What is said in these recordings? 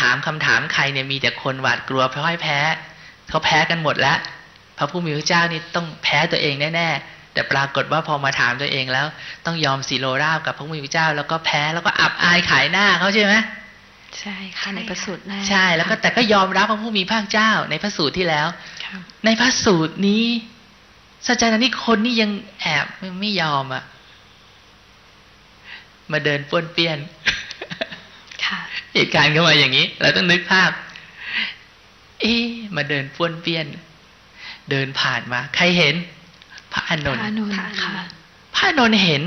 ถามคำถามใครเนี่ยมีแต่คนหวาดกลัวเพราะให้แพ้เขาแพ้กันหมดแล้วพระผู้มีพระเจ้านี่ต้องแพ้ตัวเองแน่ๆแต่ปรากฏว่าพอมาถามตัวเองแล้ว ต้องยอมสีโลราบกับพระผู้มีพระเจ้า แล้วก็แพ้แล้วก็อับอายขายหน้าเขาใช่ไหมใช่ค่ะในประสูตรแรกใช่แล้วก็แต่ก็ยอมรับพระผู้มีพระเจ้าในพระสูตรที่แล้วค่ะในพระสูตรนี้สัจจานิคนนี่ยังแอบไม่ยอมอะมาเดินป้วนเปี้ยนค่ะ เหตุการณ์เข้ามาอย่างนี้ เราต้องนึกภาพ เอ๊ะมาเดินป้วนเปี้ยน เดินผ่านมา ใครเห็น พระอานนท์พระอานนท์พระอานนท์ค่ะพระอานนท์เห็น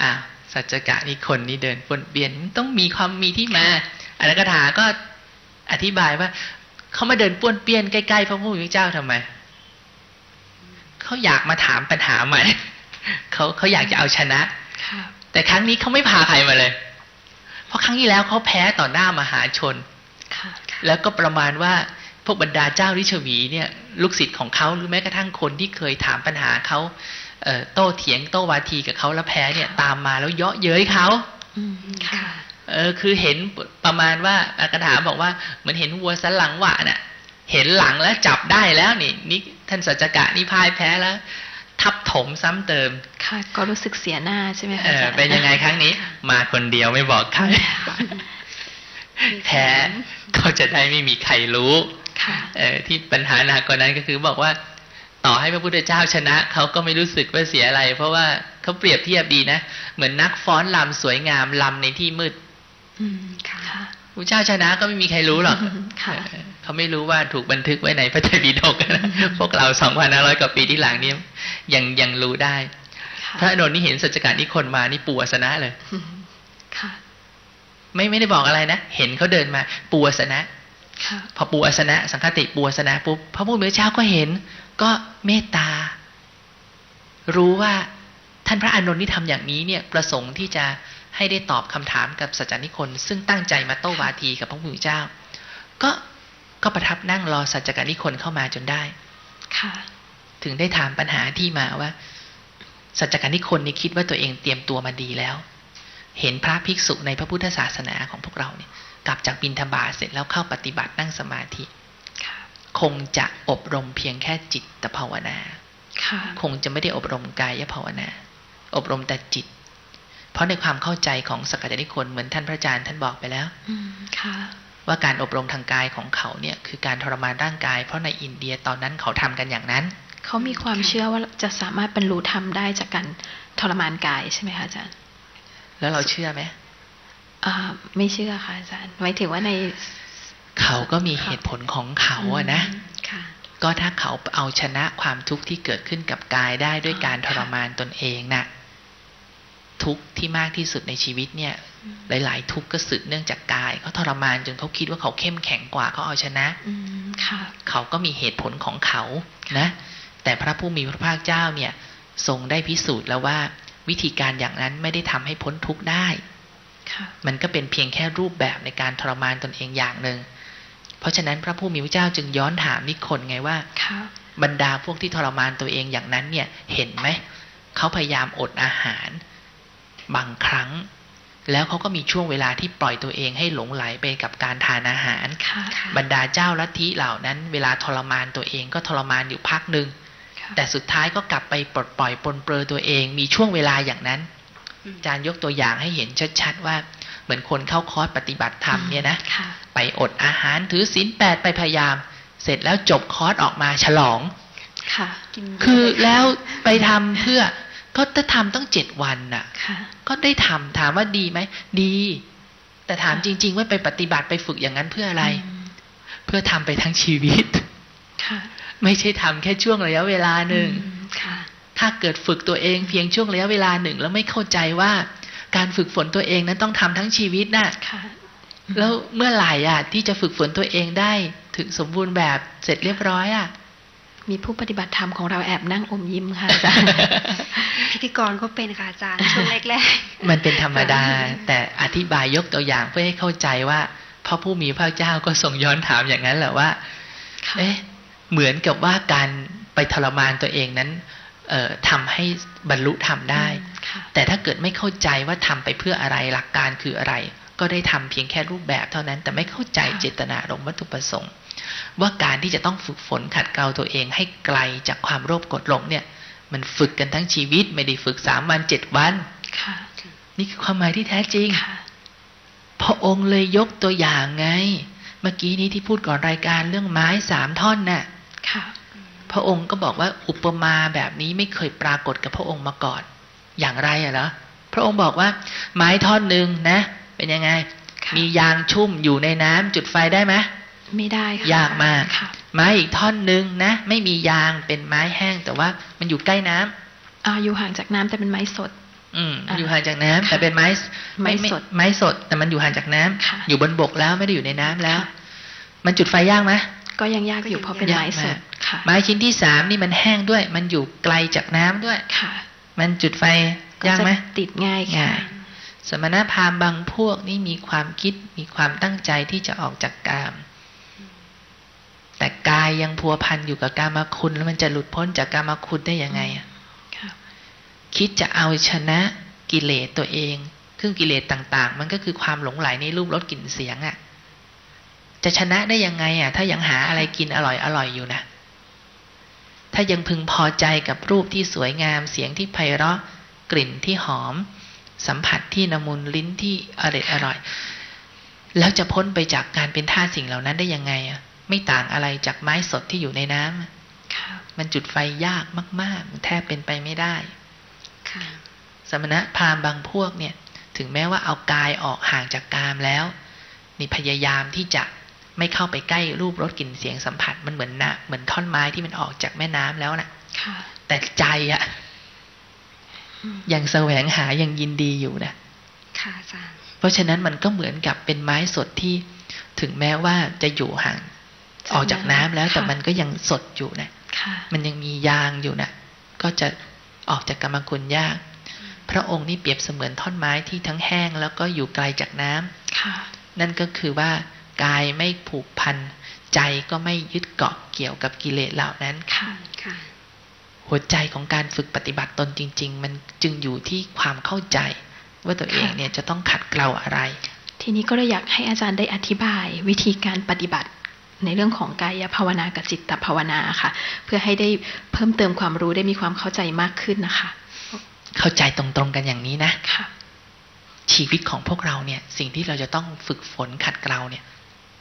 อ่าวสัจจกะนี่คนนี่เดินป้วนเปี้ยนมันต้องมีความมีที่มาอันนั้นกถาก็อธิบายว่าเขามาเดินป้วนเปี้ยนใกล้ๆพระผู้มีพระเจ้าทำไมเขาอยากมาถามปัญหาใหม่เขาเขาอยากจะเอาชนะค่ะแต่ครั้งนี้เขาไม่พาใครมาเลย เพราะครั้งที่แล้วเขาแพ้ต่อหน้ามหาชนค่ะแล้วก็ประมาณว่าพวกบรรดาเจ้าริชวีเนี่ยลูกศิษย์ของเขาหรือแม้กระทั่งคนที่เคยถามปัญหาเขาเอ่อโต้เถียงโต้วาทีกับเขาแล้วแพ้เนี่ยตามมาแล้วเยาะเย้ยเขาอืมค่ะเออคือเห็นประมาณว่าอากถาบอกว่าเหมือนเห็นวัวสันหลังหวะน่ะ เห็นหลังแล้วจับได้แล้วนี่นี่ท่านสัจจกะนี่พ่ายแพ้แล้ว ทับถมซ้ำเติม ค่ะ ก็รู้สึกเสียหน้าใช่ไหมเอคะอาอจารย์เป็นยังไงครั้งนี้ มาคนเดียวไม่บอกใครแพ้ก็จะได้ไม่มีใครรู้ค่ะเออที่ปัญหาหนักกว่านั้นก็คือบอกว่า ต่อให้พระพุทธเจ้าชนะเขาก็ไม่รู้สึกว่าเสียอะไร เพราะว่าเขาเปรียบเทียบดีนะ เหมือนนักฟ้อนลำสวยงามลำในที่มืดอืมค่ะพระเจ้าชนะก็ไม่มีใครรู้หรอกค่ะเออเขาไม่รู้ว่าถูกบันทึกไว้ในพระไตรปิฎกนะพวกเราสองพันห้าร้อยกว่าปีที่หลังนี้ ยังยังรู้ได้ พระอานนท์นี่เห็นสัจจการนิคนมานี่ปูอสนะเลยอืมค่ะไม่ไม่ได้บอกอะไรนะ เห็นเขาเดินมาปูอสนะค่ะพอปูอสนะ สังคติปูอสนะปุ๊บพระผู้มีพระเจ้าก็เห็น ก็เมตตา รู้ว่าท่านพระอานนท์ที่ทำอย่างนี้เนี่ยประสงค์ที่จะให้ได้ตอบคำถามกับสัจจานิคน ซึ่งตั้งใจมาโต้วาทีกับพระผู้มีพระเจ้า ก็ก็ประทับนั่งรอสัจจการนิคนเข้ามาจนได้ ค่ะ ถึงได้ถามปัญหาที่มาว่า สัจจการนิคนนี่คิดว่าตัวเองเตรียมตัวมาดีแล้ว เห็นพระภิกษุในพระพุทธศาสนาของพวกเราเนี่ย กลับจากบินทบาทเสร็จแล้วเข้าปฏิบัตินั่งสมาธิค่ะคงจะอบรมเพียงแค่จิตภาวนาค่ะคงจะไม่ได้อบรมกายภาวนา อบรมแต่จิต เพราะในความเข้าใจของสกกัจจนิคนเหมือนท่านพระอาจารย์ท่านบอกไปแล้วอืมค่ะว่าการอบรมทางกายของเขาเนี่ยคือการทรมานร่างกาย เพราะในอินเดียตอนนั้นเขาทำกันอย่างนั้น เขามีความเชื่อว่าจะสามารถบรรลุธรรมได้จากการทรมานกายใช่ไหมคะอาจารย์ แล้วเราเชื่อไหมอ่าไม่เชื่อค่ะอาจารย์หมายถึงว่าในเขาก็มีเหตุผลของเขาอะนะอืมค่ะก็ถ้าเขาเอาชนะความทุกข์ที่เกิดขึ้นกับกายได้ด้วยการทรมานตนเองน่ะทุกข์ที่มากที่สุดในชีวิตเนี่ยอืมหลาย ๆ ทุกข์ก็สืบเนื่องจากกายเขาทรมานจนเขาคิดว่าเขาเข้มแข็งกว่าเขาเอาชนะอืมค่ะเขาก็มีเหตุผลของเขานะ แต่พระผู้มีพระภาคเจ้าเนี่ยทรงได้พิสูจน์แล้วว่า วิธีการอย่างนั้นไม่ได้ทำให้พ้นทุกข์ได้ค่ะมันก็เป็นเพียงแค่รูปแบบในการทรมานตนเองอย่างหนึ่ง เพราะฉะนั้นพระผู้มีพระเจ้าจึงย้อนถามนิคนไงว่าค่ะบรรดาพวกที่ทรมานตัวเองอย่างนั้นเนี่ยเห็นไหมเขาพยายามอดอาหาร บางครั้ง แล้วเขาก็มีช่วงเวลาที่ปล่อยตัวเองให้หลงไหลไปกับการทานอาหารค่ะบรรดาเจ้าลัทธิเหล่านั้น เวลาทรมานตัวเองก็ทรมานอยู่พักหนึ่งค่ะ แต่สุดท้ายก็กลับไปปลดปล่อยปลนเปลือตัวเอง มีช่วงเวลาอย่างนั้นอืมอาจารย์ยกตัวอย่างให้เห็นชัดๆว่า เหมือนคนเข้าคอร์สปฏิบัติธรรมเนี่ยนะค่ะไปอดอาหารถือศีลแปดไปพยายาม เสร็จแล้วจบคอร์สออกมาฉลองค่ะกินคือแล้วไปทำเพื่อก็จะทำต้องเจ็ดวันน่ะค่ะก็ได้ทำถามว่าดีไหมดี แต่ถามจริง ๆ ว่าไปปฏิบัติไปฝึกอย่างนั้นเพื่ออะไรอืมเพื่อทำไปทั้งชีวิตค่ะ ไม่ใช่ทำแค่ช่วงระยะเวลาหนึ่งอืมค่ะถ้าเกิดฝึกตัวเองเพียงช่วงระยะเวลาหนึ่ง แล้วไม่เข้าใจว่าการฝึกฝนตัวเองนั้นต้องทำทั้งชีวิตน่ะค่ะแล้วเมื่อไหร่อะ ที่จะฝึกฝนตัวเองได้ถึงสมบูรณ์แบบเสร็จเรียบร้อยอะมีผู้ปฏิบัติธรรมของเราแอบนั่งอมยิ้มค่ะอาจารย์พิธีกรก็เป็นค่ะอาจารย์ช่วงแรกมันเป็นธรรมดา แต่อธิบายยกตัวอย่างเพื่อให้เข้าใจว่าพระผู้มีพระเจ้าก็ทรงย้อนถามอย่างนั้นแหละว่าค่ะเอ๊ะ เหมือนกับว่าการไปทรมานตัวเองนั้นเอ่อทำให้บรรลุธรรมได้ค่ะแต่ถ้าเกิดไม่เข้าใจว่าทำไปเพื่ออะไรหลักการคืออะไร ก็ได้ทำเพียงแค่รูปแบบเท่านั้น แต่ไม่เข้าใจเจตนารมณ์วัตถุประสงค์ ว่าการที่จะต้องฝึกฝนขัดเกลาตัวเองให้ไกลจากความโลภกดหลงเนี่ย มันฝึกกันทั้งชีวิตไม่ได้ฝึกสามวันเจ็ดวันค่ะนี่คือความหมายที่แท้จริงค่ะพระองค์เลยยกตัวอย่างไง เมื่อกี้นี้ที่พูดก่อนรายการเรื่องไม้สามท่อนน่ะค่ะ พระองค์ก็บอกว่าอุปมาแบบนี้ไม่เคยปรากฏกับพระองค์มาก่อน อย่างไรอะเหรอพระองค์บอกว่า ไม้ท่อนหนึ่งนะ เป็นยังไงค่ะมียางชุ่มอยู่ในน้ำจุดไฟได้ไหมไม่ได้ค่ะยากมากค่ะไม้อีกท่อนหนึ่งนะ ไม่มียางเป็นไม้แห้ง แต่ว่ามันอยู่ใกล้น้ำอ่าอยู่ห่างจากน้ำแต่เป็นไม้สด อืมอ่าอยู่ห่างจากน้ำค่ะแต่เป็นไม้ไม้สด ไม้สดแต่มันอยู่ห่างจากน้ำค่ะอยู่บนบกแล้วไม่ได้อยู่ในน้ำแล้วค่ะมันจุดไฟยากไหม ก็ยังยากอยู่เพราะเป็นยากไม้สมาดกค่ะ ไม้ชิ้นที่สามนี่มันแห้งด้วย มันอยู่ไกลจากน้ำด้วยค่ะ มันจุดไฟก็ยากจะไหมติดง่ายค่ะง่ายสมณพราหมณ์บางพวกนี่มีความคิดมีความตั้งใจที่จะออกจากกาม แต่กายยังพัวพันอยู่กับกามคุณ แล้วมันจะหลุดพ้นจากกามคุณได้ยังไงอะค่ะคิดจะเอาชนะกิเลสตัวเอง คือกิเลสต่าง ๆ มันก็คือความหลงไหลในรูปรสกลิ่นเสียงอะ่ะ จะชนะได้ยังไงอะ่ะ ถ้ายังหาอะไรกินอร่อยอร่อยอยู่นะ ถ้ายังพึงพอใจกับรูปที่สวยงาม เสียงที่ไพเราะ กลิ่นที่หอม สัมผัสที่นมุนลิ้นที่อร่อยอร่อย แล้วจะพ้นไปจากการเป็นท่าสสิ่งเหล่านั้นได้ยังไงอะ่ะ ไม่ต่างอะไรจากไม้สดที่อยู่ในน้ำอะค่ะมันจุดไฟยากมากๆ แทบเป็นไปไม่ได้ค่ะสมณพราหมณ์บางพวกเนี่ย ถึงแม้ว่าเอากายออกห่างจากกามแล้ว นี่พยายามที่จะ ไม่เข้าไปใกล้รูปรสกลิ่นเสียงสัมผัสมันเหมือนนะเหมือนท่อนไม้ที่มันออกจากแม่น้ำแล้วนะค่ะแต่ใจอะอืมยังแสวงหายังยินดีอยู่นะค่ะอาจารย์เพราะฉะนั้นมันก็เหมือนกับเป็นไม้สดที่ถึงแม้ว่าจะอยู่ห่างออกจากน้ำแล้วแต่มันก็ยังสดอยู่นะค่ะมันยังมียางอยู่นะก็จะออกจากกรรมคุณยาก พระองค์นี่เปรียบเสมือนท่อนไม้ที่ทั้งแห้งแล้วก็อยู่ไกลจากน้ำค่ะ นั่นก็คือว่า กายไม่ผูกพัน ใจก็ไม่ยึดเกาะเกี่ยวกับกิเลสเหล่านั้นค่ะค่ะหัวใจของการฝึกปฏิบัติตนจริง ๆ มันจึงอยู่ที่ความเข้าใจ ว่าตัวเองเนี่ยจะต้องขัดเกลาอะไร ทีนี้ก็เลยอยากให้อาจารย์ได้อธิบาย วิธีการปฏิบัติในเรื่องของกายภาวนากับจิตภาวนาค่ะ เพื่อให้ได้เพิ่มเติมความรู้ได้มีความเข้าใจมากขึ้นนะคะ เข้าใจตรงๆกันอย่างนี้นะค่ะชีวิตของพวกเราเนี่ยสิ่งที่เราจะต้องฝึกฝนขัดเกลาเนี่ย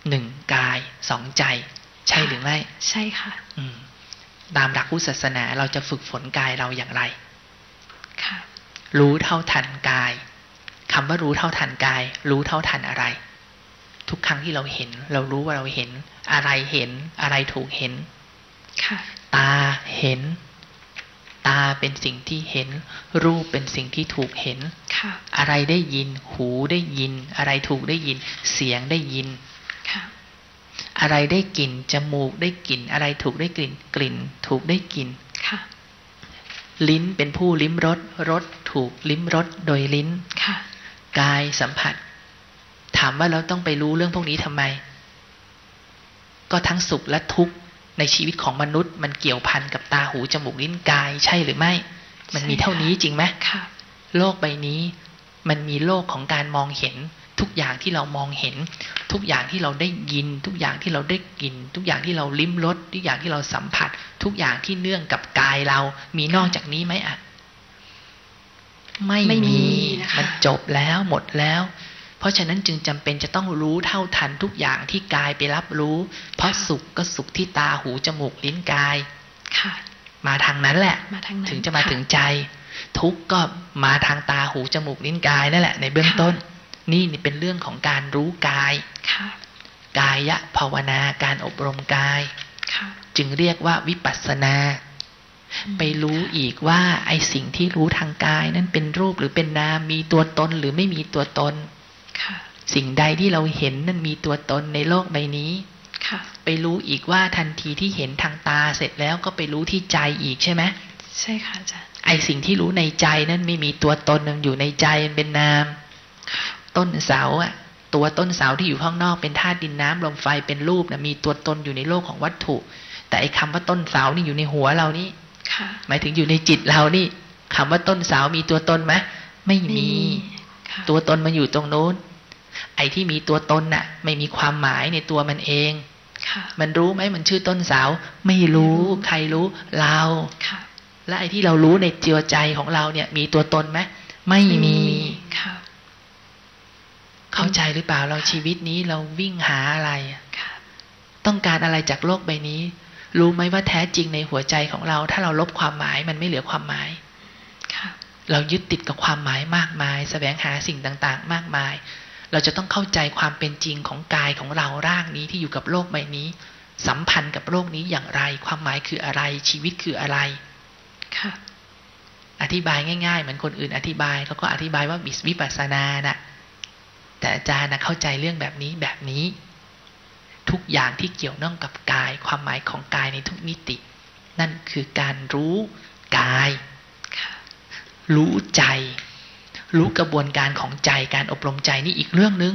หนึ่งกายสองใจ ใช่หรือไม่ใช่ค่ะ อืมตามหลักพุทธศาสนาเราจะฝึกฝนกายเราอย่างไร ค่ะ รู้เท่าทันกายคำว่ารู้เท่าทันกาย รู้เท่าทันอะไร ทุกครั้งที่เราเห็น เรารู้ว่าเราเห็น อะไรเห็น อะไรถูกเห็น ค่ะ ตาเห็น ตาเป็นสิ่งที่เห็น รูปเป็นสิ่งที่ถูกเห็น ค่ะ อะไรได้ยิน หูได้ยิน อะไรถูกได้ยิน เสียงได้ยินค่ะ อะไรได้กลิ่นจมูกได้กลิ่น อะไรถูกได้กลิ่น กลิ่น ถูกได้กลิ่นค่ะ ลิ้นเป็นผู้ลิ้มรสรสถูกลิ้มรสโดยลิ้นค่ะ กายสัมผัส ถามว่าเราต้องไปรู้เรื่องพวกนี้ทำไม ก็ทั้งสุขและทุกข์ในชีวิตของมนุษย์มันเกี่ยวพันกับตาหูจมูกลิ้นกายใช่หรือไม่ มันมีใช่ค่ะเท่านี้จริงไหมค่ะโลกใบนี้ มันมีโลกของการมองเห็น ทุกอย่างที่เรามองเห็น ทุกอย่างที่เราได้ยิน ทุกอย่างที่เราได้กลิน ทุกอย่างที่เราลิ้มรสทุกอย่างที่เราสัมผัส ทุกอย่างที่เนื่องกับกายเรา มีนอกจากนี้ไหมอะไม่ไม่มีมีนะคะมันจบแล้วหมดแล้ว เพราะฉะนั้นจึงจำเป็นจะต้องรู้เท่าทันทุกอย่างที่กายไปรับรู้ เพราะสุขก็สุขที่ตาหูจมูกลิ้นกายค่ะ มาทางนั้นแหละมาทางนั้นถึงจะมาค่ถึงใจ ทุกข์ก็มาทางตาหูจมูกลิ้นกายนั่นแหละ ในเบื้องต้น นี่นี่เป็นเรื่องของการรู้กายค่ะกายะภาวนาการอบรมกายค่ะจึงเรียกว่าวิปัสสนา ไปรู้อีกว่า ไอสิ่งที่รู้ทางกายนั้นเป็นรูปหรือเป็นนามมีตัวตนหรือไม่มีตัวตนค่ะสิ่งใดที่เราเห็นนั้นมีตัวตนในโลกใบนี้ค่ะไปรู้อีกว่าทันทีที่เห็นทางตาเสร็จแล้วก็ไปรู้ที่ใจอีกใช่ไหมใช่ค่ะอาจารย์ไอสิ่งที่รู้ในใจนั้นไม่มีตัวตนมันอยู่ในใจมันเป็นนาม ต้นเสาอะตัวต้นเสาที่อยู่ข้างนอกเป็นธาตุดินน้ำลมไฟเป็นรูปนะมีตัวตนอยู่ในโลกของวัตถุ แต่ไอคำว่าต้นเสานี่อยู่ในหัวเรานี่ค่ะหมายถึงอยู่ในจิตเรานี่คำว่าต้นเสามีตัวตนไหมไม่มีค่ะตัวตนมันอยู่ตรงโน้น ไอ้ที่มีตัวตนน่ะ ไม่มีความหมายในตัวมันเองค่ะมันรู้ไหมมันชื่อต้นสาวไม่รู้ไม่รู้ใครรู้เราค่ะและไอ้ที่เรารู้ในจิตใจของเราเนี่ย มีตัวตนไหมไม่มีค่ะ เข้าใจหรือเปล่าเราชีวิตนี้เราวิ่งหาอะไรอะค่ะต้องการอะไรจากโลกใบนี้ รู้ไหมว่าแท้จริงในหัวใจของเรา ถ้าเราลบความหมายมันไม่เหลือความหมายค่ะเรายึดติดกับความหมายมากมายแสวงหาสิ่งต่างๆ มากมาย เราจะต้องเข้าใจความเป็นจริงของกายของเราร่างนี้ที่อยู่กับโลกใบนี้ สัมพันธ์กับโลกนี้อย่างไร ความหมายคืออะไร ชีวิตคืออะไรค่ะอธิบายง่ายๆ เหมือนคนอื่นอธิบายเขาก็อธิบายว่าบิสวิปัสสนาน่ะ แต่อาจารย์นะเข้าใจเรื่องแบบนี้แบบนี้ ทุกอย่างที่เกี่ยวเนื่องกับกาย ความหมายของกายในทุกมิติ นั่นคือการรู้กายค่ะรู้ใจ รู้กระบวนการของใจการอบรมใจนี่อีกเรื่องนึง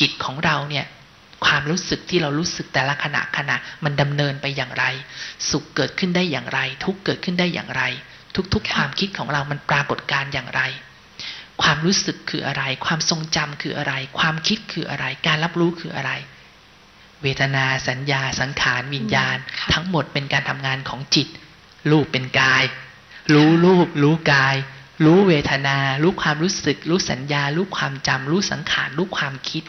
จิตของเราเนี่ยความรู้สึกที่เรารู้สึกแต่ละขณะขณะมันดำเนินไปอย่างไร สุขเกิดขึ้นได้อย่างไร ทุกข์เกิดขึ้นได้อย่างไร ทุกๆ ความคิดของเรามันปรากฏการณ์อย่างไร ความรู้สึกคืออะไร ความทรงจำคืออะไร ความคิดคืออะไร การรับรู้คืออะไร เวทนาสัญญาสังขารวิญญาณค่ะทั้งหมดเป็นการทำงานของจิต รูปเป็นกาย รู้รูป รู้กาย รู้เวทนา รู้ความรู้สึก รู้สัญญา รู้ความจำรู้สังขาร รู้ความคิด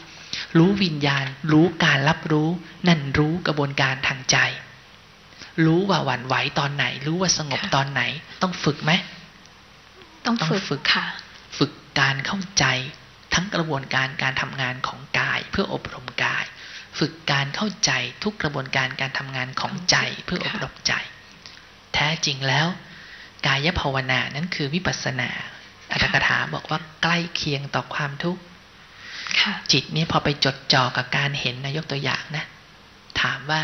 รู้วิญญาณ รู้การรับรู้ นั่นรู้กระบวนการทางใจ รู้ว่าหวั่นไหวตอนไหน รู้ว่าสงบค่ะตอนไหน ต้องฝึกไหมต้องต้องฝึกฝึกค่ะฝึ กการเข้าใจทั้งกระบวนการการทำงานของกายเพื่ออบรมกาย ฝึกการเข้าใจทุกกระบวนการการทำงานของใจเพื่ออบรมใจ แท้จริงแล้ว กายภาวนานั้นคือวิปัสสนาอัตถกถาบอกว่าใกล้เคียงต่อความทุกข์ค่ะจิตเนี่ยพอไปจดจ่อกับการเห็นนะยกตัวอย่างนะ ถามว่า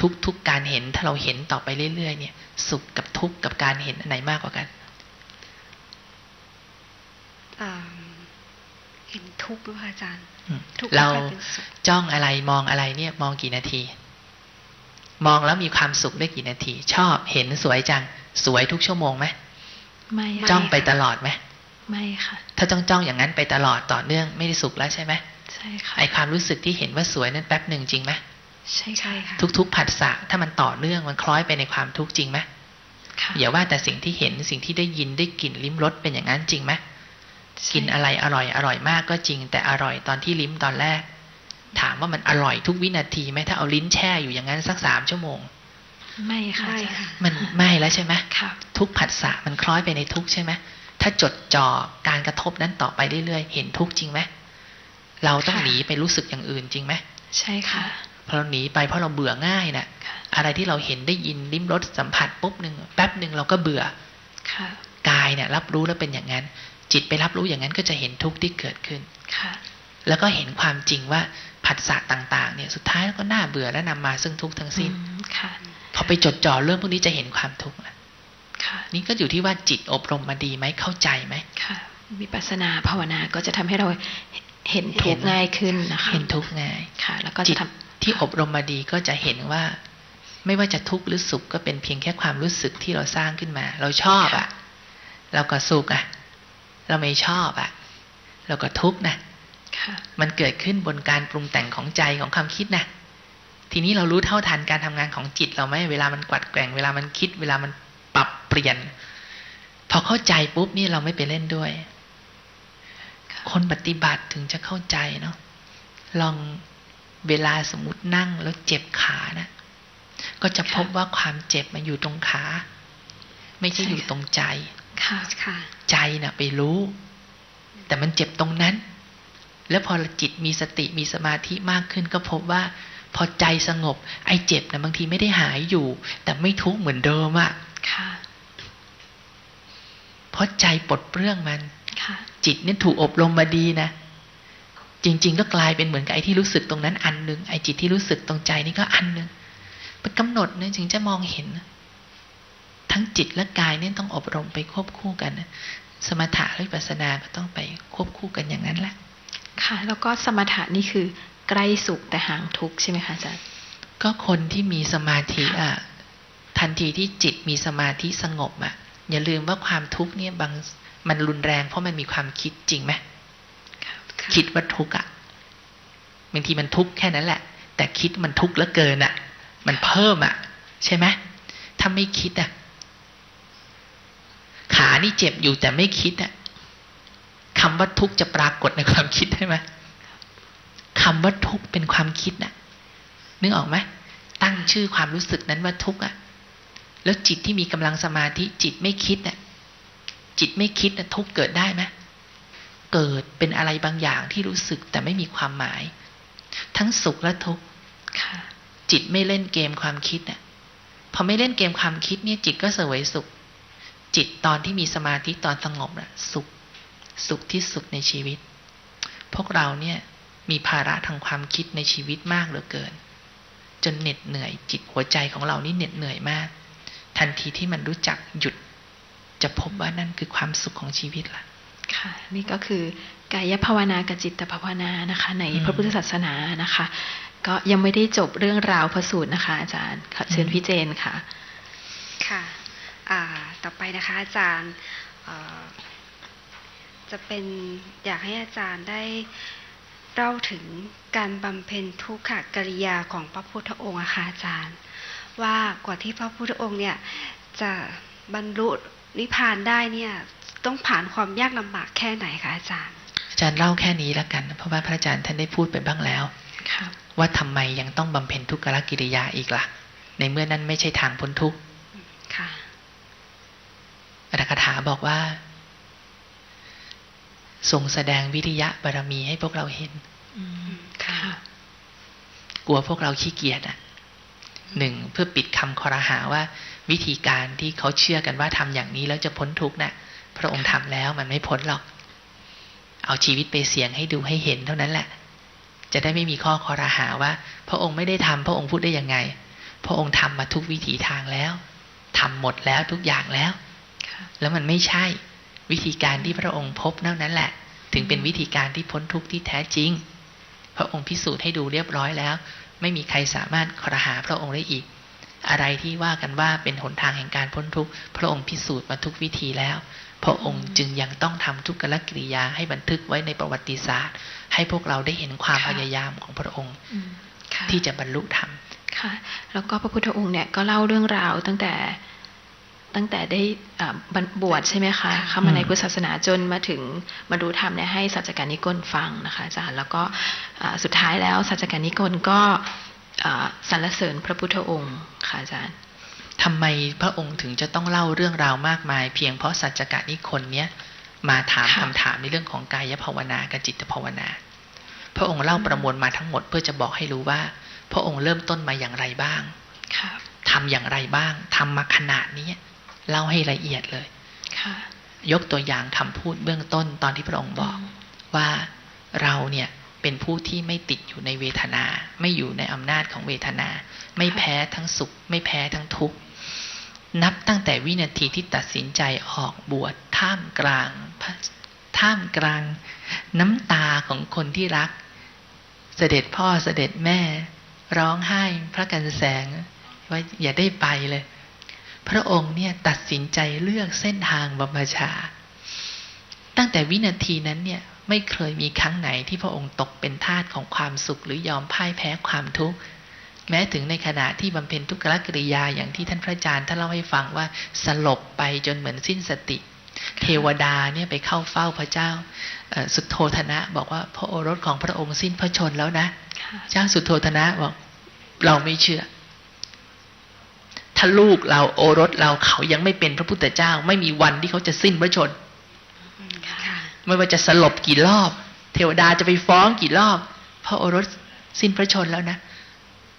ทุกทุกการเห็นถ้าเราเห็นต่อไปเรื่อยๆเนี่ย สุขกับทุกข์กับการเห็นอันไหนมากกว่ากันอ่า เห็นทุกข์ด้วยค่ะอาจารย์อืมทุกข์เรากลายเป็นสุขจ้องอะไรมองอะไรเนี่ย มองกี่นาที มองแล้วมีความสุขได้กี่นาที ชอบเห็นสวยจัง สวยทุกชั่วโมงไหมไม่จ้องไปค่ะตลอดไหมไม่ค่ะ ถ้าจ้องจ้องอย่างนั้นไปตลอดต่อเนื่องไม่ได้สุขแล้วใช่ไหมใช่ค่ะไอความรู้สึกที่เห็นว่าสวยนั้นแป๊บหนึ่งจริงไหมใช่ใช่ค่ะค่ะทุกๆผัสสะถ้ามันต่อเนื่องมันคล้อยไปในความทุกข์จริงไหมค่ะอย่าว่าแต่สิ่งที่เห็นสิ่งที่ได้ยินได้กลิ่นลิ้มรสเป็นอย่างนั้นจริงไหมใช่ กินอะไรอร่อยอร่อยมากก็จริง แต่อร่อยตอนที่ลิ้มตอนแรก ถามว่ามันอร่อยทุกวินาทีไหมถ้าเอาลิ้นแช่อยู่อย่างนั้นสักสามชั่วโมง ไม่ค่ะไม่อาจารย์ค่ะมันไม่แล้วใช่ไหมค่ะทุกผัสสะมันคล้อยไปในทุกใช่ไหมถ้าจดจ่อการกระทบนั้นต่อไปเรื่อยๆเห็นทุกจริงไหมเราต้องค่ะหนีไปรู้สึกอย่างอื่นจริงไหมใช่ค่ะพอเราหนีไปเพราะเราเบื่อง่ายน่ะค่ะ อะไรที่เราเห็นได้ยินลิ้มรสสัมผัสปุ๊บหนึ่งแป๊บหนึ่งเราก็เบื่อค่ะกายเนี่ย รับรู้แล้วเป็นอย่างนั้น จิตไปรับรู้อย่างนั้นก็จะเห็นทุกข์ที่เกิดขึ้นค่ะ แล้วก็เห็นความจริงว่าผัสสะต่างๆ เนี่ยสุดท้ายแล้วก็น่าเบื่อและนำมาซึ่งทุกข์ทั้งสิ้นอืมค่ะพอไปจดจ่อเรื่องพวกนี้จะเห็นความทุกข์ละค่ะ นี่ก็อยู่ที่ว่าจิตอบรมมาดีไหมเข้าใจไหมค่ะวิปัสสนาภาวนาก็จะทำให้เราเห็นทุกข์ง่ายขึ้นนะคะเห็นทุกข์ง่ายค่ะ แล้วก็จิจะตทำที่อบรมมาดีก็จะเห็นว่า ไม่ว่าจะทุกข์หรือสุขก็เป็นเพียงแค่ความรู้สึกที่เราสร้างขึ้นมา เราชอบอะ เราก็สุขอะ เราไม่ชอบอะ เราก็ทุกข์นะค่ะมันเกิดขึ้นบนการปรุงแต่งของใจของความคิดนะทีนี้เรารู้เท่าทันการทำงานของจิตเราไหมเวลามันกวัดแกว่งเวลามันคิด เวลามันปรับเปลี่ยน พอเข้าใจปุ๊บนี่เราไม่ไปเล่นด้วยค่ะคนปฏิบัติถึงจะเข้าใจเนาะลองเวลาสมมตินั่งแล้วเจ็บขานะก็จะพบว่าความเจ็บมันอยู่ตรงขา ไม่ใช่อยู่ตรงใจ ค่ะค่ะใจน่ะไปรู้ แต่มันเจ็บตรงนั้น แล้วพอจิตมีสติมีสมาธิมากขึ้นก็พบว่า พอใจสงบ ไอ้เจ็บนะบางทีไม่ได้หายอยู่ แต่ไม่ทุกข์เหมือนเดิมอะค่ะเพราะใจปลดเปลื้องมันค่ะจิตเนี่ยถูกอบรมมาดีนะ จริง ๆ ก็กลายเป็นเหมือนกับไอ้ที่รู้สึกตรงนั้นอันหนึ่งไอ้จิตที่รู้สึกตรงใจนี่ก็อันหนึ่งไปกำหนดเนี่ยถึงจะมองเห็น ทั้งจิตและกายเนี่ยต้องอบรมไปควบคู่กันนะสมถะและวิปัสสนาก็ต้องไปควบคู่กันอย่างนั้นแหละค่ะ แล้วก็สมถะนี่คือใกล้สุขแต่ห่างทุกข์ใช่ไหมคะอาจารย์ก็คนที่มีสมาธิอะทันทีที่จิตมีสมาธิสงบอะอย่าลืมว่าความทุกข์เนี่ยบางมันรุนแรง เพราะมันมีความคิดจริงไหมค่ะค่ะคิดว่าทุกข์อะบางทีมันทุกข์แค่นั้นแหละ แต่คิดมันทุกข์เหลือเกินอะ มันเพิ่มอะ ใช่ไหมถ้าไม่คิดอะ ขานี่เจ็บอยู่แต่ไม่คิดอะคำว่าทุกข์จะปรากฏในความคิดใช่ไหมคำว่าทุกข์เป็นความคิดน่ะนึกออกไหมตั้งชื่อความรู้สึกนั้นว่าทุกข์อะแล้วจิตที่มีกำลังสมาธิจิตไม่คิดน่ะจิตไม่คิดน่ะทุกข์เกิดได้ไหมเกิดเป็นอะไรบางอย่างที่รู้สึกแต่ไม่มีความหมาย ทั้งสุขและทุกข์ค่ะจิตไม่เล่นเกมความคิดน่ะพอไม่เล่นเกมความคิดเนี่ยจิตก็เสวยสุข จิตตอนที่มีสมาธิตอนสงบน่ะสุข สุขที่สุดในชีวิต พวกเราเนี่ยมีภาระทางความคิดในชีวิตมากเหลือเกิน จนเหน็ดเหนื่อยจิตหัวใจของเรานี่เหน็ดเหนื่อยมาก ทันทีที่มันรู้จักหยุด จะพบว่านั่นคือความสุขของชีวิตละค่ะนี่ก็คือกายภาวนากับจิตภาวนานะคะ ในอืมพระพุทธศาสนานะคะ ก็ยังไม่ได้จบเรื่องราวพระสูตรนะคะ อาจารย์ขอเชิญอืมพี่เจนค่ะ ค่ะอ่า ต่อไปนะคะอาจารย์เอ่อจะเป็นอยากให้อาจารย์ได้เล่าถึงการบำเพ็ญทุกขกิริยาของพระพุทธองค์อะค่ะอาจารย์ ว่ากว่าที่พระพุทธองค์เนี่ยจะบรรลุนิพพานได้เนี่ยต้องผ่านความยากลำบากแค่ไหนคะอาจารย์ อาจารย์เล่าแค่นี้แล้วกัน เพราะว่าพระอาจารย์ท่านได้พูดไปบ้างแล้วค่ะว่าทำไมยังต้องบำเพ็ญทุกขลกิริยาอีกล่ะ ในเมื่อนั้นไม่ใช่ทางพ้นทุกข์ค่ะ อัตถกถาบอกว่าทรงแสดงวิริยะบารมีให้พวกเราเห็นอืมค่ะค่ะ กลัวพวกเราขี้เกียจอะหนึ่งเพื่อปิดคำคอรหาว่า วิธีการที่เขาเชื่อกันว่าทำอย่างนี้แล้วจะพ้นทุกข์น่ะ พระองค์ทำแล้วมันไม่พ้นหรอก เอาชีวิตไปเสี่ยงให้ดูให้เห็นเท่านั้นแหละ จะได้ไม่มีข้อคอรหาว่า พระองค์ไม่ได้ทำพระองค์พูดได้ยังไง พระองค์ทำมาทุกวิถีทางแล้วทำหมดแล้วทุกอย่างแล้วค่ะ แล้วมันไม่ใช่ วิธีการที่พระองค์พบเท่านั้นแหละ ถึงเป็นวิธีการที่พ้นทุกข์ที่แท้จริง พระองค์พิสูจน์ให้ดูเรียบร้อยแล้ว ไม่มีใครสามารถคอรหาพระองค์ได้อีก อะไรที่ว่ากันว่าเป็นหนทางแห่งการพ้นทุกข์พระองค์พิสูจน์มาทุกวิธีแล้ว พระองค์จึงยังต้องทำทุกขกิริยาให้บันทึกไว้ในประวัติศาสตร์ ให้พวกเราได้เห็นความค่ะพยายามของพระองค์อืมค่ะที่จะบรรลุธรรมค่ะแล้วก็พระพุทธองค์เนี่ยก็เล่าเรื่องราวตั้งแต่ ตั้งแต่ได้อ่าบรรบวชใช่ไหมคะค่ะเข้ามาในอืมพุทธศาสนาจนมาถึงบรรลุธรรมเนี่ยให้สัจจการนิกรฟังนะคะอาจารย์แล้วก็อ่าสุดท้ายแล้วสัจจการนิกรก็อ่าสรรเสริญพระพุทธองค์ค่ะอาจารย์ทำไมพระองค์ถึงจะต้องเล่าเรื่องราวมากมาย เพียงเพราะสัจจกะนิคนเนี้ยมาถามค่ะคำถามในเรื่องของกายภาวนากับจิตภาวนา พระองค์เล่าประมวลมาทั้งหมดเพื่อจะบอกให้รู้ว่า พระองค์เริ่มต้นมาอย่างไรบ้างค่ะทำอย่างไรบ้างทำมาขนาดนี้ เล่าให้ละเอียดเลยค่ะยกตัวอย่างคำพูดเบื้องต้นตอนที่พระองค์บอกว่าเราเนี่ยเป็นผู้ที่ไม่ติดอยู่ในเวทนา ไม่อยู่ในอำนาจของเวทนา ไม่แพ้ทั้งสุข ไม่แพ้ทั้งทุกข์นับตั้งแต่วินาทีที่ตัดสินใจออกบวชท่ามกลางพระท่ามกลาง น้ำตาของคนที่รัก เสด็จพ่อเสด็จแม่ ร้องไห้พระกันแสง ว่าอย่าได้ไปเลย พระองค์เนี่ยตัดสินใจเลือกเส้นทางบรรพชา ตั้งแต่วินาทีนั้นเนี่ยไม่เคยมีครั้งไหนที่พระองค์ตกเป็นทาสของความสุขหรือยอมพ่ายแพ้ความทุกข์แม้ถึงในขณะที่บำเพ็ญทุกขกิริยาอย่างที่ท่านพระอาจารย์ท่านเล่าให้ฟังว่าสลบไปจนเหมือนสิ้นสติ เทวดาเนี่ยไปเข้าเฝ้าพระเจ้าเอ่อสุทโธธนะ บอกว่าพระโอรสของพระองค์สิ้นพระชนม์แล้วนะค่ะเจ้าสุโธธนะบอกเราไม่เชื่อ ถ้าลูกเราโอรสเราเขายังไม่เป็นพระพุทธเจ้า ไม่มีวันที่เขาจะสิ้นพระชนม์อืมค่ะไม่ว่าจะสลบกี่รอบ เทวดาจะไปฟ้องกี่รอบพระโอรสสิ้นพระชนม์แล้วนะ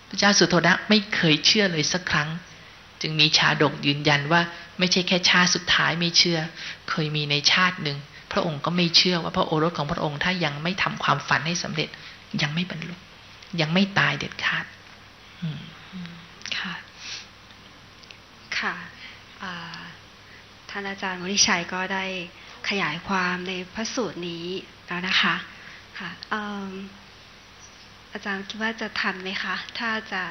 พระเจ้าสุโธนะไม่เคยเชื่อเลยสักครั้ง จึงมีชาดกยืนยันว่า ไม่ใช่แค่ชาติสุดท้ายไม่เชื่อ เคยมีในชาติหนึ่งพระองค์ก็ไม่เชื่อว่าพระโอรสของพระองค์ถ้ายังไม่ทำความฝันให้สำเร็จ ยังไม่บรรลุยังไม่ตายเด็ดขาด อืมค่ะ ค่ะอ่าท่านอาจารย์วริชัยก็ได้ขยายความในพระสูตรนี้แล้วนะคะค่ะเอิ่มอาจารย์คิดว่าจะทันไหมคะ ถ้าจะ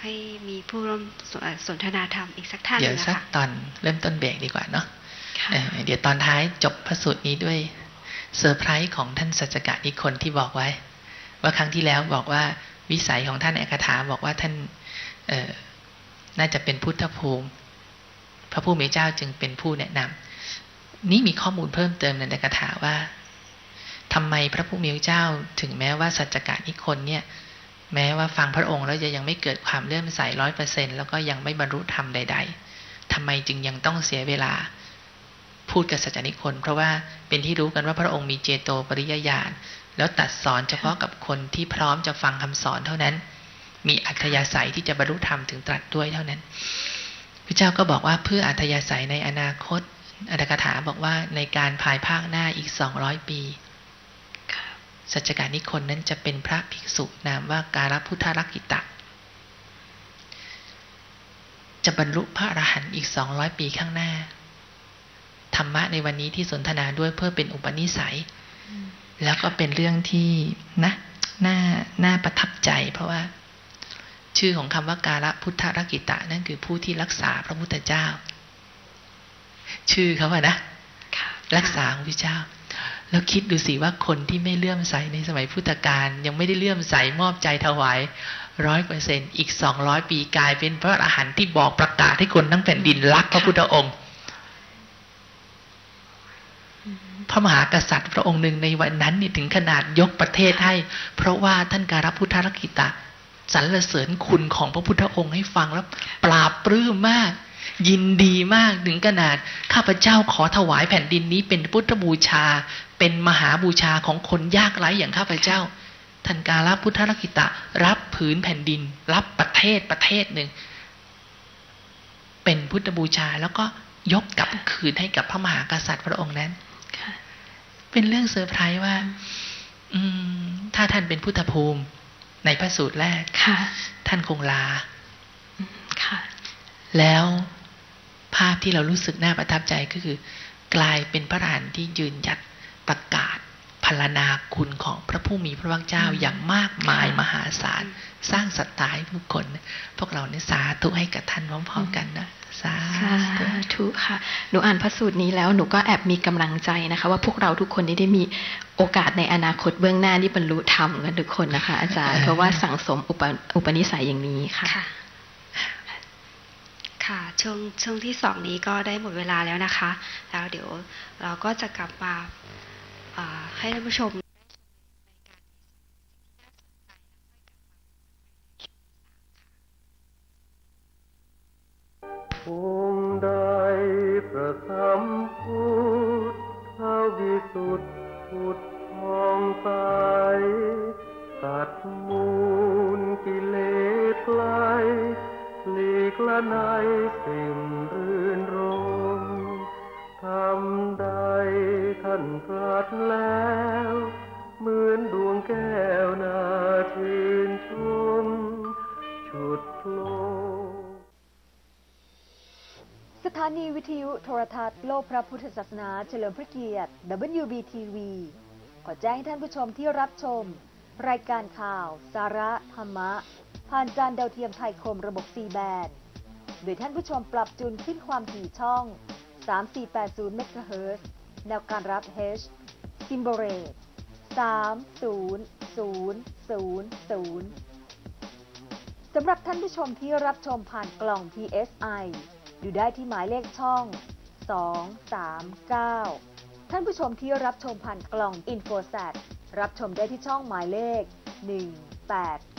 ให้มีผู้ร่วมสนสนทนาธรรมอีกสักท่านหเดี๋ยนึ่วงสันะกคะตอนเริ่มต้นเบรกดีกว่าเนาะค่ะเออเดี๋ยวตอนท้ายจบพระสูตรนี้ด้วยเซอร์ไพรส์ของท่านสัจจกะนิคนที่บอกไว้ ว่าครั้งที่แล้วบอกว่าวิสัยของท่านเอกถาบอกว่าท่านเอ่อ น่าจะเป็นพุทธภูมิ พระผู้มีเจ้าจึงเป็นผู้แนะนำนี่มีข้อมูลเพิ่มเติมในเอกถาว่าทำไมพระผู้มีเจ้าถึงแม้ว่าสัจจกะนิคนเนี่ยแม้ว่าฟังพระองค์แล้วจะยังไม่เกิดความเลื่อมใสร้อยเปอร์เซ็นแล้วก็ยังไม่บรรลุธรรมใด ๆทำไมจึงยังต้องเสียเวลา พูดกับสัจจนิคน เพราะว่าเป็นที่รู้กันว่าพระองค์มีเจโตปริยญาณแล้วตัดสอนเฉพาะกับคนที่พร้อมจะฟังคำสอนเท่านั้น มีอัธยาศัยที่จะบรรลุธรรมถึงตรัสด้วยเท่านั้นพระเจ้าก็บอกว่าเพื่ออัธยาศัยในอนาคตอัตถกถาบอกว่าในการภายภาคหน้าอีกสองร้อยปีสัจจการนิคนนั้นจะเป็นพระภิกษุนามว่าการพุทธรักกิตะ จะบรรลุพระอรหันต์อีกสองร้อยปีข้างหน้า ธรรมะในวันนี้ที่สนทนาด้วยเพื่อเป็นอุปนิสัย แล้วก็เป็นเรื่องที่นะน่าน่าประทับใจเพราะว่า ชื่อของคำว่าการพุทธรักกิตะนั่นคือผู้ที่รักษาพระพุทธเจ้า ชื่อเขาอะนะค่ะรักษาของพระเจ้า แล้วคิดดูสิว่าคนที่ไม่เลื่อมใสในสมัยพุทธกาลยังไม่ได้เลื่อมใสมอบใจถวายร้อยเปอร์เซนอีกสองร้อยปีกลายเป็นพระอรหันต์ที่บอกประกาศให้คนทั้งแผ่นดินรักพระพุทธองค์พระมหากษัตริย์พระองค์หนึ่งในวันนั้นนี่ถึงขนาดยกประเทศให้ เพราะว่าท่านการพุทธรักกิตะ สรรเสริญคุณของพระพุทธองค์ให้ฟังแล้วปราบปลื้มมาก ยินดีมากถึงขนาด ข้าพเจ้าขอถวายแผ่นดินนี้เป็นพุทธบูชา เป็นมหาบูชาของคนยากไร้อย่างข้าพเจ้าท่านการพุทธรักกิตะ รับผืนแผ่นดิน รับประเทศประเทศหนึ่ง เป็นพุทธบูชาแล้วก็ยกกลับคืนให้กับพระมหากษัตริย์พระองค์นั้นค่ะเป็นเรื่องเซอร์ไพรส์ว่าอืมถ้าท่านเป็นพุทธภูมิ ในพระสูตรแรกค่ะ ท่านคงลาอืมค่ะ แล้วภาพที่เรารู้สึกน่าประทับใจก็คือ กลายเป็นพระอรหันต์ที่ยืนหยัดประกาศพ รรณนาคุณของพระผู้มีพระภาคเจ้าอืมอย่างมากมายค่ะมหาศาล สร้างศรัทธาให้ผู้คน พวกเราเนี่ยสาธุให้กับท่านพร้อมๆกันนะสาสาธุธุค่ะ หนูอ่านพระสูตรนี้แล้วหนูก็แอบมีกำลังใจนะคะ ว่าพวกเราทุกคนนี้ได้มีโอกาสในอนาคตเบื้องหน้าที่บรรลุธรรมกันทุกคนนะคะ อาจารย์เพราะว่าสั่งสมอุปอุปนิสัยอย่างนี้ค่ะ ค่ะค่ะช่วงช่วงที่สองนี้ก็ได้หมดเวลาแล้วนะคะ แล้วเดี๋ยวเราก็จะกลับมาเอ่อ ให้ท่านผู้ชมองค์ใดประทับพุทธวิสุทธิพุทธทองใสตัดมูลกิเลสไลหลีกละในสิ่งรื่นำใดท่านตรัสแล้ว เหมือนดวงแก้วนาชื่นชมชุดโลสถานีวิทยุโทรทัศน์โลกพระพุทธศาสนาเฉลิมพระเกียรติ WBTV ขอแจ้งให้ท่านผู้ชมที่รับชม รายการข่าว สาระธรรมะ ผ่านจานดาวเทียมไทยคมระบบ C แบนโดยท่านผู้ชมปรับจูนขึ้นความถี่ช่อง 3480 MHz แนวการรับ H ซิมโบเรต30000 สำหรับท่านผู้ชมที่รับชมผ่านกล่อง PSI ดูได้ที่หมายเลขช่อง 239 ท่านผู้ชมที่รับชมผ่านกล่อง InfoSat รับชมได้ที่ช่องหมายเลข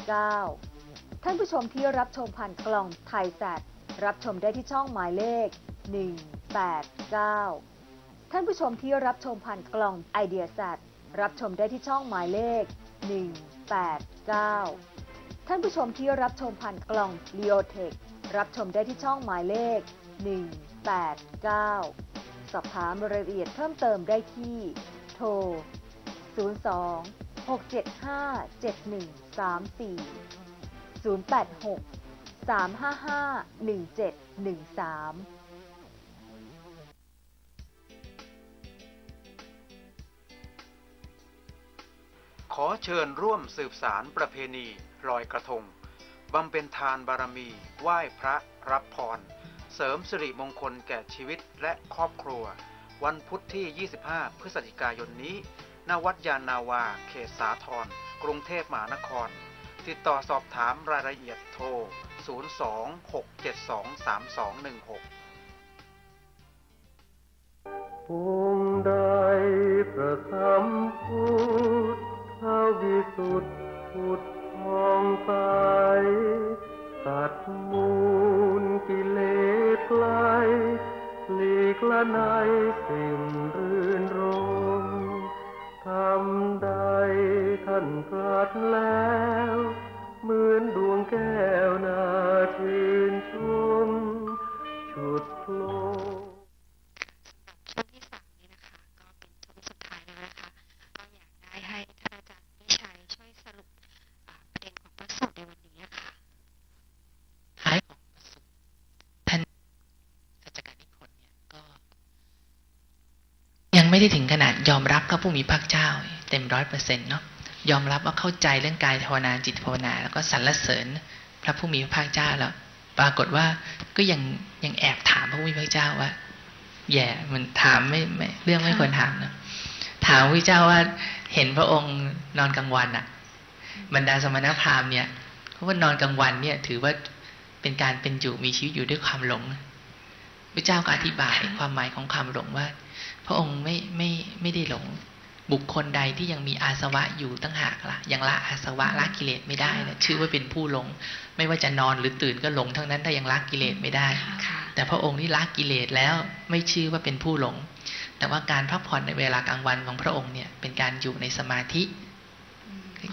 189 ท่านผู้ชมที่รับชมผ่านกล่องไทยแซรับชมได้ที่ช่องหมายเลข 8-9 ท่านผู้ชมที่รับชมผ่านกล่อง i d e a s a t รับชมได้ที่ช่องหมายเลข 189 ท่านผู้ชมที่รับชมผ่านกล่อง l e o t e c h รับชมได้ที่ช่องหมายเลข 189 สอบถามรายละเอียดเพิ่มเติมได้ที่ โทร 02 675 7134 086 355 1713 ขอเชิญร่วมสืบสารประเพณีลอยกระทงบำเพ็ญทานบารมี ไหว้พระรับพร เสริมสิริมงคลแก่ชีวิตและครอบครัว วันพุธที่ 25 พฤศจิกายนนี้ ณ วัดยานาวา เขตสาทรกรุงเทพมหานคร ติดต่อสอบถามรายละเอียดโทร 026723216องค์ใดประทับพุ วิสุทธิพุทธทองใสตัดมูลกิเลสไลหลีกละในสิ่งรื่นรมทำใดท่านตรัสแล้ว เหมือนดวงแก้วนาชื่นชม ชุดโลก ช่วงที่สามนี้นะคะ ก็เป็นช่วงสุดท้ายแล้วนะคะ ก็อยากได้ให้ท่านอาจารย์วิชัยช่วยสรุปอ่าประเด็นของพระสูตรในวันนี้ค่ะ ท้ายของพระสูตรท่านสัจจการนิพนธ์เนี่ยก็ ยัง ไม่ได้ถึงขนาดยอมรับพระผู้มีพระเจ้า เต็มร้อยเปอร์เซ็นต์เนาะยอมรับว่าเข้าใจเรื่องกายภาวนาจิตภาวนา แล้วก็สรรเสริญพระผู้มีพระภาคเจ้าแล้วปรากฏว่าก็ยังยังแอบถามพระผู้มีพระเจ้าว่า แย่มันถามไม่ไม่เรื่องไม่ควรถามนะถามพระเจ้าว่าเห็นพระองค์นอนกลางวันอะบรรดาสมณพราหมณ์เนี่ยเพราะว่านอนกลางวันเนี่ย ถือว่าเป็นการเป็นอยู่มีชีวิตอยู่ด้วยความหลงพระเจ้าก็อธิบายความหมายของความหลงว่า พระองค์ไม่ไม่ไม่ได้หลง บุคคลใดที่ยังมีอาสวะอยู่ตั้งหากละยังละอาสวะละกิเลสไม่ได้นะชื่อว่าเป็นผู้หลง ไม่ว่าจะนอนหรือตื่นก็หลงทั้งนั้นถ้ายังละกิเลสไม่ได้ค่ะแต่พระองค์ที่ละกิเลสแล้วไม่ชื่อว่าเป็นผู้หลง แต่ว่าการพักผ่อนในเวลากลางวันของพระองค์เนี่ยเป็นการอยู่ในสมาธิ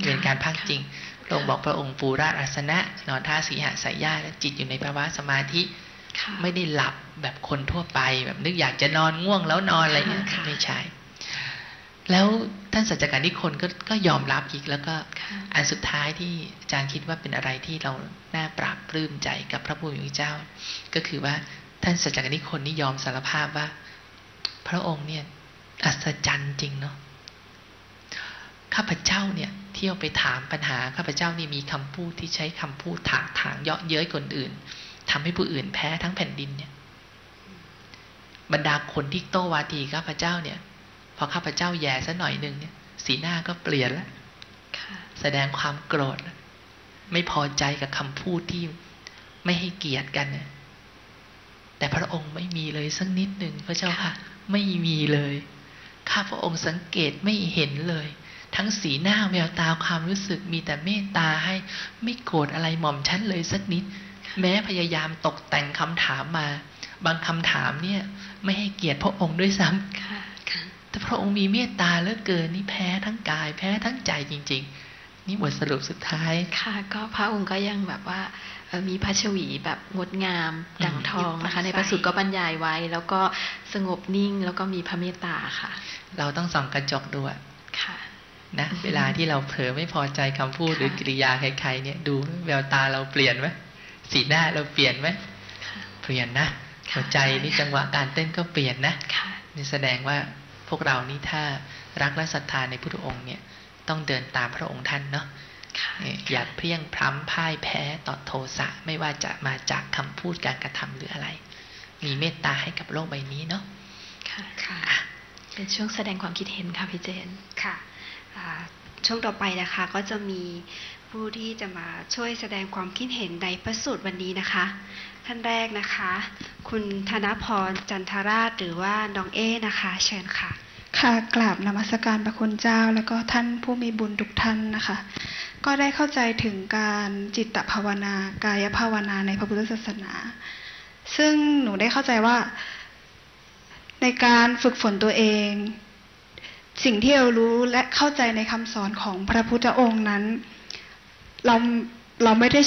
เป็นการพักจริงพระองค์บอกพระองค์ปูราชอาสนะนอนท่าสีหสายญาและจิตอยู่ในภาวะสมาธิค่ะ ไม่ได้หลับแบบคนทั่วไป แบบนึกอยากจะนอนง่วงแล้วนอนอะไรเงี้ยค่ะไม่ใช่ แล้วท่านสัจจการนิคนก็ก็ยอมรับอีกแล้วก็ค่ะอันสุดท้ายที่อาจารย์คิดว่าเป็นอะไรที่เราน่าปราบปลื้มใจกับพระผู้มีพระเจ้า ก็คือว่าท่านสัจจการนิคนนี่ยอมสารภาพว่า พระองค์เนี่ยอัศจรรย์จริงเนาะข้าพเจ้าเนี่ยเที่ยวไปถามปัญหาข้าพเจ้านี่มีคำพูดที่ใช้คำพูดถากถางเยาะเย้ยคนอื่น ทำให้ผู้อื่นแพ้ทั้งแผ่นดินเนี่ย บรรดาคนที่โต้วาทีข้าพเจ้าเนี่ย พอข้าพเจ้าแย่ซะหน่อยหนึ่งเนี่ย สีหน้าก็เปลี่ยนแล้วค่ะแสดงความโกรธ ไม่พอใจกับคำพูดที่ไม่ให้เกียรติกันเนี่ยแต่พระองค์ไม่มีเลยสักนิดหนึ่งพระเจ้าค่ะ ไม่มีเลย ข้าพระองค์สังเกตไม่เห็นเลย ทั้งสีหน้าแววตาความรู้สึกมีแต่เมตตาให้ไม่โกรธอะไรหม่อมฉันเลยสักนิด แม้พยายามตกแต่งคำถามมา บางคำถามเนี่ย ไม่ให้เกียรติพระองค์ด้วยซ้ำค่ะค่ะแต่พระองค์มีเมตตาเหลือเกินนี่แพ้ทั้งกาย แพ้ทั้งใจจริง ๆ นี่บทสรุปสุดท้าย ค่ะ ก็พระองค์ก็ยังแบบว่าเอ่อมีพระชวีแบบงดงามดังทองนะคะอืมในพระสูตรก็บรรยายไว้ แล้วก็สงบนิ่งแล้วก็มีพระเมตตาค่ะ เราต้องส่องกระจกดูอะค่ะนะเวลาที่เราเผลอไม่พอใจคำพูดค่ะหรือกริยาใครๆเนี่ยดูแววตาเราเปลี่ยนไหม สีหน้าเราเปลี่ยนไหมค่ะเปลี่ยนนะค่ะหัวใจนี่จังหวะการเต้นก็เปลี่ยนนะค่ะนี่แสดงว่าพวกเรานี่ถ้ารักและศรัทธาในพุทธองค์เนี่ยต้องเดินตามพระองค์ท่านเนาะค่ะเอ่ออย่าเพลียงพล้ำพ่ายแพ้ต่อโทสะไม่ว่าจะมาจากคำพูดการกระทำหรืออะไร มีเมตตาให้กับโลกใบนี้เนาะค่ะค่ะเป็นช่วงแสดงความคิดเห็นค่ะพี่เจนค่ะอ่าช่วงต่อไปนะคะก็จะมี ผู้ที่จะมาช่วยแสดงความคิดเห็นในพระสูตรวันนี้นะคะ ท่านแรกนะคะ คุณธนพรจันทราชหรือว่าน้องเอนะคะ เชิญค่ะ ค่ะกราบนมัสการพระคุณเจ้า แล้วก็ท่านผู้มีบุญทุกท่านนะคะ ก็ได้เข้าใจถึงการจิตภาวนากายภาวนาในพระพุทธศาสนา ซึ่งหนูได้เข้าใจว่า ในการฝึกฝนตัวเองสิ่งที่เรารู้และเข้าใจในคำสอนของพระพุทธองค์นั้น เราเราไม่ได้